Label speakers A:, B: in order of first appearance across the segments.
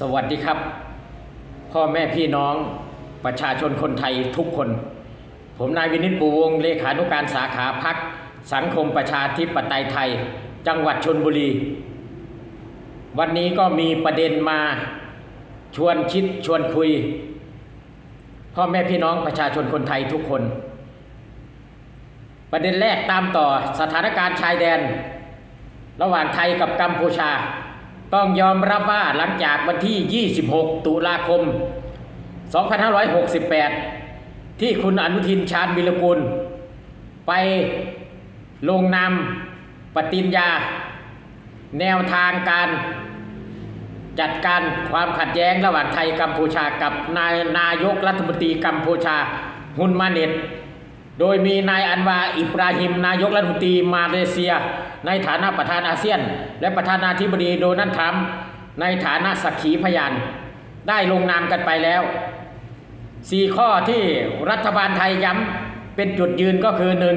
A: สวัสดีครับ พ่อแม่พี่น้องประชาชนคนไทยทุกคน ผมนายวินิตปูวงเลขานุการสาขาพักสังคมประชาธิปไตยไทย จังหวัดชนบุรี วันนี้ก็มีประเด็นมาชวนคิดชวนคุย พ่อแม่พี่น้องประชาชนคนไทยทุกคน ประเด็นแรกตามต่อสถานการณ์ชายแดน ระหว่างไทยกับกัมพูชา ต้องยอมรับว่าหลังจากวันที่ 26 ตุลาคม 2568 ที่คุณอนุทินชาญวิรกุล ไปลงนามปฏิญญา แนวทางการจัดการความขัดแย้งระหว่างไทยกัมพูชากับนายนายกรัฐมนตรีกัมพูชาฮุนมาเน็ต โดยมีนายอันวาอิบราฮิม นายกรัฐมนตรีมาเลเซีย ในฐานะประธานอาเซียน และประธานาธิบดีโดนัลด์ทรัมป์ในฐานะสักขีพยาน ได้ลงนามกันไปแล้วสี่ข้อที่รัฐบาลไทยย้ำเป็นจุดยืนก็คือหนึ่ง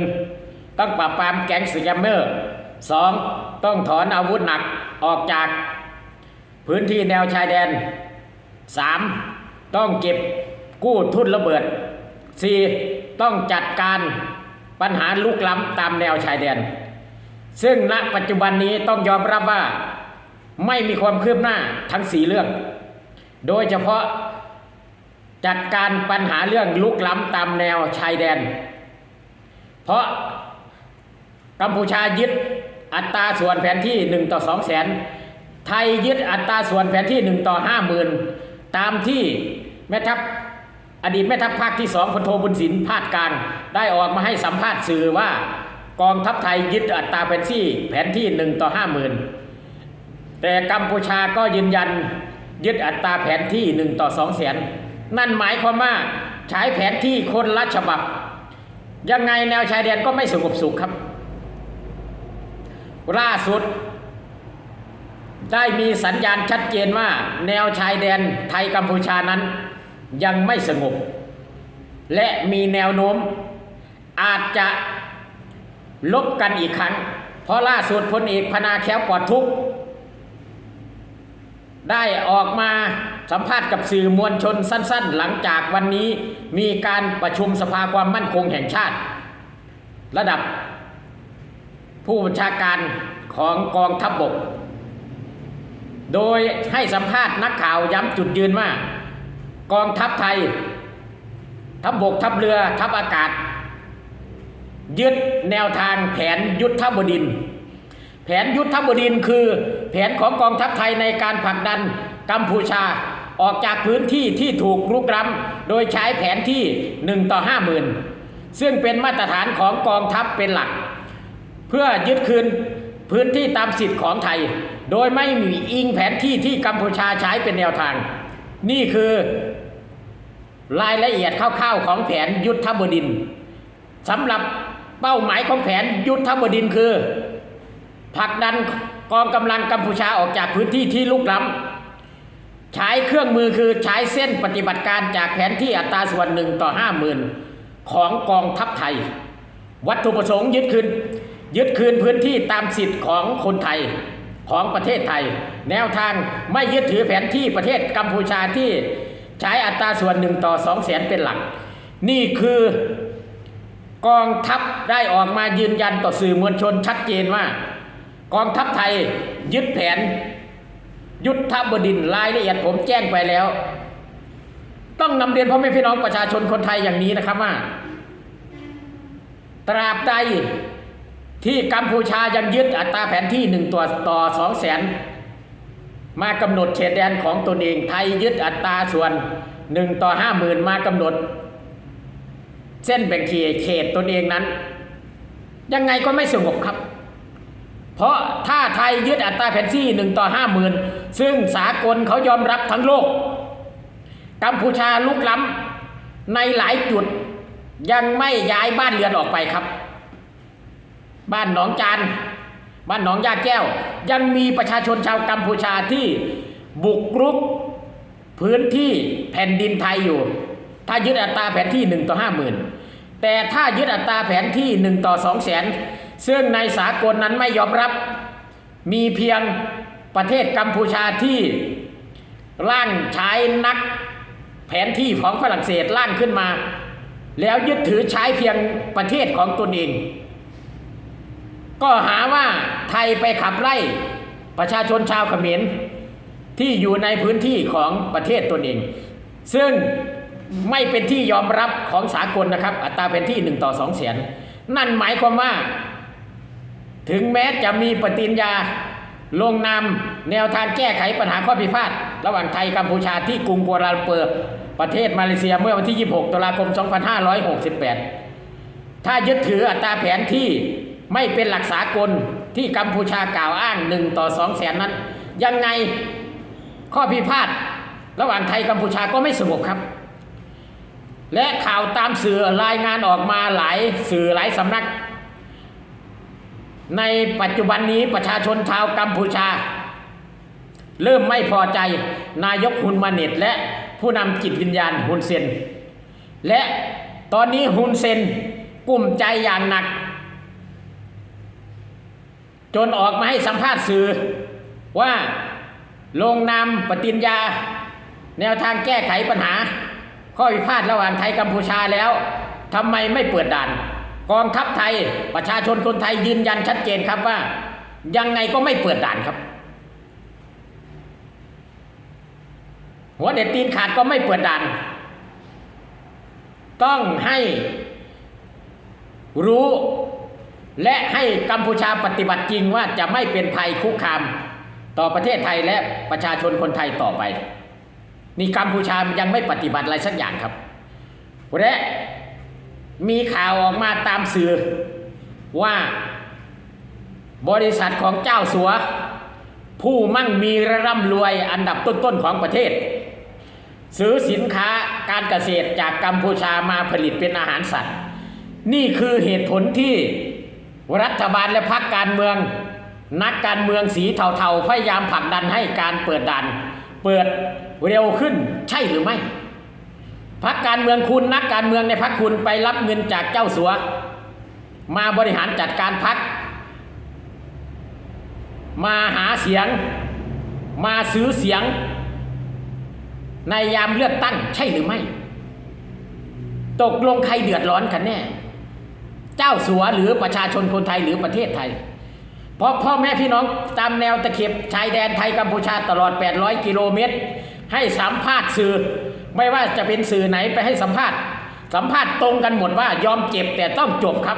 A: ต้องปราบปรามแก๊งสแกมเมอร์สองต้องถอนอาวุธหนักออกจากพื้นที่แนวชายแดน 3. ต้องเก็บกู้ทุนระเบิด 4. ต้องจัดการปัญหาลุกล้ำตามแนวชายแดน ซึ่งณปัจจุบันนี้ต้องยอมรับว่าไม่มีความคืบหน้าทั้งสีเรื่อง โดยเฉพาะจัดการปัญหาเรื่องลุกล้ำตามแนวชายแดน เพราะกัมพูชายึดอัตราส่วนแผนที่ 1 ต่อ 2 แสน ไทยยึดอัตราส่วนแผนที่ 1 ต่อ 5 0,000 ตามที่แม่ทัพ อดีตแม่ทัพภาคที่สองพลโทบุญสินพาดกลางได้ออกมาให้สัมภาษณ์สื่อว่ากองทัพไทยยึดอัตราแผนที่แผนที่1ต่อ50,000แต่กัมพูชาก็ยืนยันยึดอัตราแผนที่1ต่อ2แสนนั่นหมายความว่าใช้แผนที่คนละฉบับ ยังไงแนวชายแดนก็ไม่สงบสุขครับ ล่าสุด ได้มีสัญญาณชัดเจนว่า แนวชายแดนไทยกัมพูชานั้น ยังไม่สงบ และมีแนวโน้ม อาจจะลบกันอีกครั้ง เพราะล่าสุดพลเอกพนาแค้วปลอดทุกข์ได้ออกมาสัมภาษณ์กับสื่อมวลชนสั้น ๆ หลังจากวันนี้มีการประชุมสภาความมั่นคงแห่งชาติ ระดับผู้บัญชาการของกองทัพบบก โดยให้สัมภาษณ์นักข่าวย้ำจุดยืนว่า กองทัพไทย ทัพบบกทัพเรือทัพอากาศ ยึดแนวทางแผนยุทธบดิน แผนยุทธบดินคือแผนของกองทัพไทยในการผลักดันกัมพูชาออกจากพื้นที่ที่ถูกรุกรำโดยใช้แผนที่ 1 ต่อ 50,000 ซึ่งเป็นมาตรฐานของกองทัพเป็นหลัก เพื่อยึดคืนพื้นที่ตามสิทธิ์ของไทย โดยไม่มีอิงแผนที่ที่กัมพูชาใช้เป็นแนวทาง นี่คือ รายละเอียดคร่าวๆของแผนยุทธบดินทร์สำหรับเป้าหมายของแผนยุทธบดินทร์คือผลักดันกองกำลังกัมพูชาออกจากพื้นที่ที่ลุกล้ำใช้เครื่องมือคือใช้เส้นปฏิบัติการจากแผนที่อัตราส่วนหนึ่งต่อห้าหมื่นของกองทัพไทย วัตถุประสงค์ยึดคืนยึดคืนพื้นที่ตามสิทธิ์ของคนไทยของประเทศไทย แนวทางไม่ยึดถือแผนที่ประเทศกัมพูชาที่ ใช้อัตราส่วนหนึ่งต่อสองแสนเป็นหลัก นี่คือกองทัพได้ออกมายืนยันต่อสื่อมวลชนชัดเจนว่า กองทัพไทยยึดแผน ยุทธบดินรายละเอียดผมแจ้งไปแล้ว ต้องนำเรียนพ่อแม่พี่น้องประชาชนคนไทยอย่างนี้นะครับว่า ตราบใดที่กัมพูชายังยึดอัตราแผนที่หนึ่งตัวต่อสองแสน มากำหนดเขตแดนของตนเอง ไทยยึดอัตราส่วนหนึ่งต่อห้าหมื่นมากำหนด เส้นแบ่งเขตเขตตนเองนั้น ยังไงก็ไม่สงบครับ เพราะถ้าไทยยึดอัตราแผนที่หนึ่งต่อห้าหมื่นซึ่งสากลเขายอมรับทั้งโลก กัมพูชาลุกล้ำในหลายจุดยังไม่ย้ายบ้านเรือนออกไปครับ บ้านหนองจาน บ้านหนองยาแก้ว ยังมีประชาชนชาวกัมพูชาที่บุกรุกพื้นที่แผ่นดินไทยอยู่ ถ้ายึดอัตราแผนที่หนึ่งต่อห้าหมื่นแต่ถ้ายึดอัตราแผนที่หนึ่งต่อสองแสนซึ่งในสากลนั้นไม่ยอมรับ มีเพียงประเทศกัมพูชาที่ร่างใช้นักแผนที่ของฝรั่งเศสร่างขึ้นมา แล้วยึดถือใช้เพียงประเทศของตนเอง ก็หาว่า ไทยไปขับไล่ประชาชนชาวเขมรที่อยู่ในพื้นที่ของประเทศตนเอง ซึ่งไม่เป็นที่ยอมรับของสากลนะครับ อัตราเป็นที่หนึ่งต่อสองแสนนั่นหมายความว่า ถึงแม้จะมีปฏิญญาลงนามแนวทางแก้ไขปัญหาข้อพิพาทระหว่างไทยกัมพูชาที่กรุงกัวลาลัมเปอร์ประเทศมาเลเซียเมื่อวันที่ 26 ตุลาคม 2568 ถ้ายึดถืออัตราแผนที่ไม่เป็นหลักสากล ที่กัมพูชากล่าวอ้าง1ต่อ2แสนนั้น ยังไงข้อพิพาทระหว่างไทยกัมพูชาก็ไม่สงบครับ และข่าวตามสื่อรายงานออกมาหลายสื่อหลายสำนัก ในปัจจุบันนี้ประชาชนชาวกัมพูชา เริ่มไม่พอใจนายกฮุนมาเน็ตและผู้นำจิตวิญญาณฮุนเซนและตอนนี้ฮุนเซนกลุ่มใจอย่างหนัก จนออกมาให้สัมภาษณ์สื่อว่าลงนามปฏิญญา แนวทางแก้ไขปัญหา ข้อพิพาทระหว่างไทยกัมพูชาแล้วทำไมไม่เปิดด่าน กองทัพไทยประชาชนคนไทยยืนยันชัดเจนครับว่า ยังไงก็ไม่เปิดด่านครับ หัวเด็ดตีนขาดก็ไม่เปิดด่าน ต้องให้รู้ และให้กัมพูชาปฏิบัติจริงว่าจะไม่เป็นภัยคุกคาม ต่อประเทศไทยและประชาชนคนไทยต่อไป นี่กัมพูชายังไม่ปฏิบัติอะไรสักอย่างครับ และมีข่าวออกมาตามสื่อว่าบริษัทของเจ้าสัว ผู้มั่งมีระร่ำรวยอันดับต้นๆของประเทศ ซื้อสินค้าการเกษตรจากกัมพูชามาผลิตเป็นอาหารสัตว์ นี่คือเหตุผลที่ รัฐบาลและพรรคการเมือง นักการเมืองสีเทาๆพยายามผลักดันให้การเปิดด่าน เปิดเร็วขึ้นใช่หรือไม่พรรคการเมืองคุณนักการเมืองในพรรคคุณไปรับเงินจากเจ้าสัว มาบริหารจัดการพรรคมาหาเสียง มาซื้อเสียง ในยามเลือกตั้งใช่หรือไม่ ตกลงใครเดือดร้อนกันแน่ เจ้าสัวหรือประชาชนคนไทยหรือประเทศไทย เพราะพ่อแม่พี่น้องตามแนวตะเข็บชายแดนไทยกัมพูชาตลอด 800 กิโลเมตร ให้สัมภาษณ์สื่อ ไม่ว่าจะเป็นสื่อไหนไปให้สัมภาษณ์ สัมภาษณ์ตรงกันหมดว่ายอมเจ็บแต่ต้องจบครับ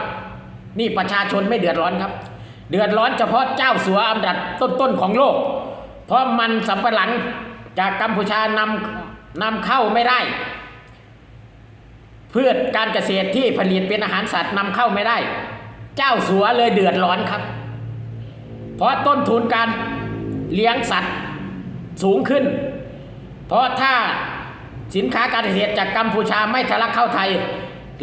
A: นี่ประชาชนไม่เดือดร้อนครับ เดือดร้อนเฉพาะเจ้าสัวอันดับต้นๆของโลก เพราะมันสำปะหลังจากกัมพูชานำนำเข้าไม่ได้ พืชการเกษตรที่ผลิตเป็นอาหารสัตว์นำเข้าไม่ได้ เจ้าสัวเลยเดือดร้อนครับ เพราะต้นทุนการเลี้ยงสัตว์สูงขึ้น เพราะถ้าสินค้าการเกษตรจากกัมพูชาไม่ทะลักเข้าไทย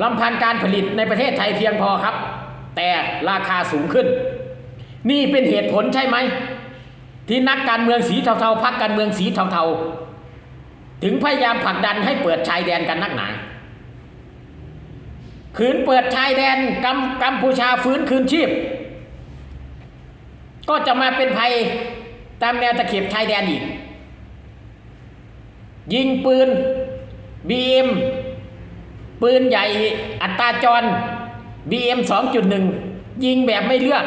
A: ลำพันการผลิตในประเทศไทยเพียงพอครับ แต่ราคาสูงขึ้น นี่เป็นเหตุผลใช่ไหม ที่นักการเมืองสีเทาๆพักการเมืองสีเทาๆ ถึงพยายามผลักดันให้เปิดชายแดนกันนักหนา ขืนเปิดชายแดนกัมกัมพูชาฟื้นคืนชีพ ก็จะมาเป็นภัยตามแนวตะเข็บชายแดนอีก ยิงปืนบีเอ็มปืนใหญ่อัตราจรบีเอ็มสองจุดหนึ่งยิงแบบไม่เลือก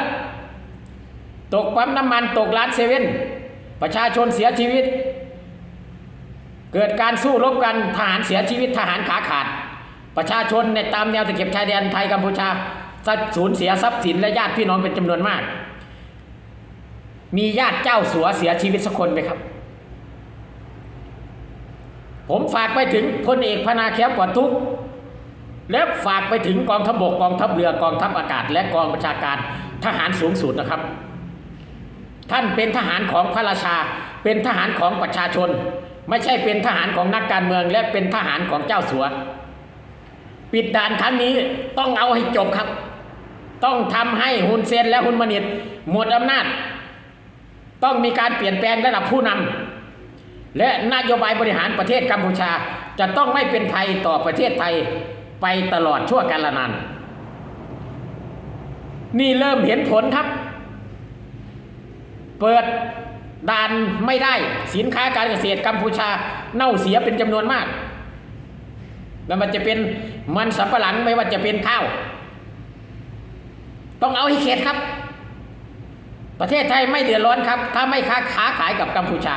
A: ตกปั๊มน้ำมันตกร้านเซเว่นประชาชนเสียชีวิต เกิดการสู้รบกันทหารเสียชีวิตทหารขาขาด ประชาชนในตามแนวตะเข็บชายแดนไทยกัมพูชาสูญเสียทรัพย์สินและญาติพี่น้องเป็นจำนวนมาก มีญาติเจ้าสัวเสียชีวิตสักคนไหมครับ ผมฝากไปถึงพลเอกพนาแคมปวดทุก และฝากไปถึงกองทัพบกกองทัพเรือกองทัพอากาศ และกองประชาการทหารสูงสุดนะครับ ท่านเป็นทหารของพระราชา เป็นทหารของประชาชน ไม่ใช่เป็นทหารของนักการเมือง และเป็นทหารของเจ้าสัว ปิดด่านครั้งนี้ต้องเอาให้จบครับ ต้องทำให้ฮุนเซนและฮุนมานิดหมดอำนาจ ต้องมีการเปลี่ยนแปลงระดับผู้นำและนโยบายบริหารประเทศกัมพูชา จะต้องไม่เป็นภัยต่อประเทศไทยไปตลอดชั่วกาลนาน นี่เริ่มเห็นผลครับ เปิดด่านไม่ได้สินค้าการเกษตรกัมพูชา เน่าเสียเป็นจำนวนมาก แล้วมันจะเป็นมันสำปะหลังไม่ว่าจะเป็นข้าว ต้องเอาให้เข็ดครับ ประเทศไทยไม่เดือดร้อนครับ ถ้าไม่ค้าขาขายกับกัมพูชา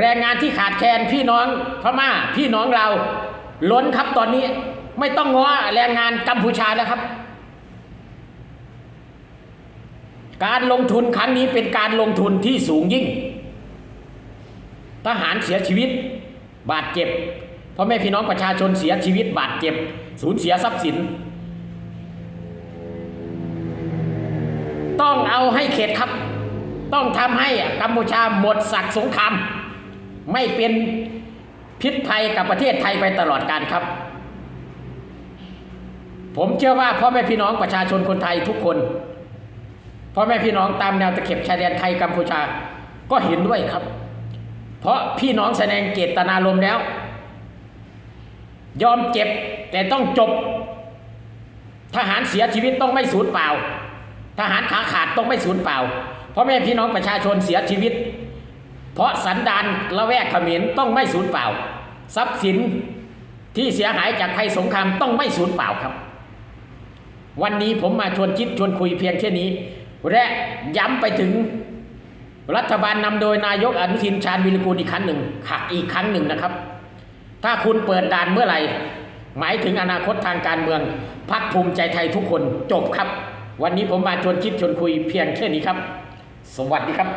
A: แรงงานที่ขาดแคลนพี่น้องพม่าพี่น้องเราล้นครับตอนนี้ไม่ต้องง้อแรงงานกัมพูชาแล้วครับ การลงทุนครั้งนี้เป็นการลงทุนที่สูงยิ่ง ทหารเสียชีวิต บาดเจ็บพ่อแม่พี่น้องประชาชนเสียชีวิตบาดเจ็บ สูญเสียทรัพย์สิน ต้องเอาให้เข็ดครับ ต้องทำให้กัมพูชาหมดศักดิ์สงครามไม่เป็นพิษภัยกับประเทศไทยไปตลอดการครับ ผมเชื่อว่าพ่อแม่พี่น้องประชาชนคนไทยทุกคนพ่อแม่พี่น้องตามแนวตะเข็บชายแดนไทยกัมพูชาก็เห็นด้วยครับ เพราะพี่น้องแสดงเจตนารมณ์แล้ว ยอมเจ็บแต่ต้องจบ ทหารเสียชีวิตต้องไม่สูญเปล่า ทหารขาขาดต้องไม่สูญเปล่าเพราะแม่พี่น้องประชาชนเสียชีวิต เพราะสันดานละแวกขมรต้องไม่สูญเปล่า ทรัพย์สินที่เสียหายจากภัยสงครามต้องไม่สูญเปล่าครับ วันนี้ผมมาชวนคิดชวนคุยเพียงแค่นี้ และย้ำไปถึง รัฐบาลนำโดยนายกอนุทินชาญวิรกูลอีกครั้งหนึ่งขักอีกครั้งหนึ่งนะครับ ถ้าคุณเปิดด่านเมื่อไหร่ หมายถึงอนาคตทางการเมืองพักภูมิใจไทยทุกคนจบครับ วันนี้ผมมาชวนคิดชวนคุยเพียงแค่นี้ครับ สวัสดีครับ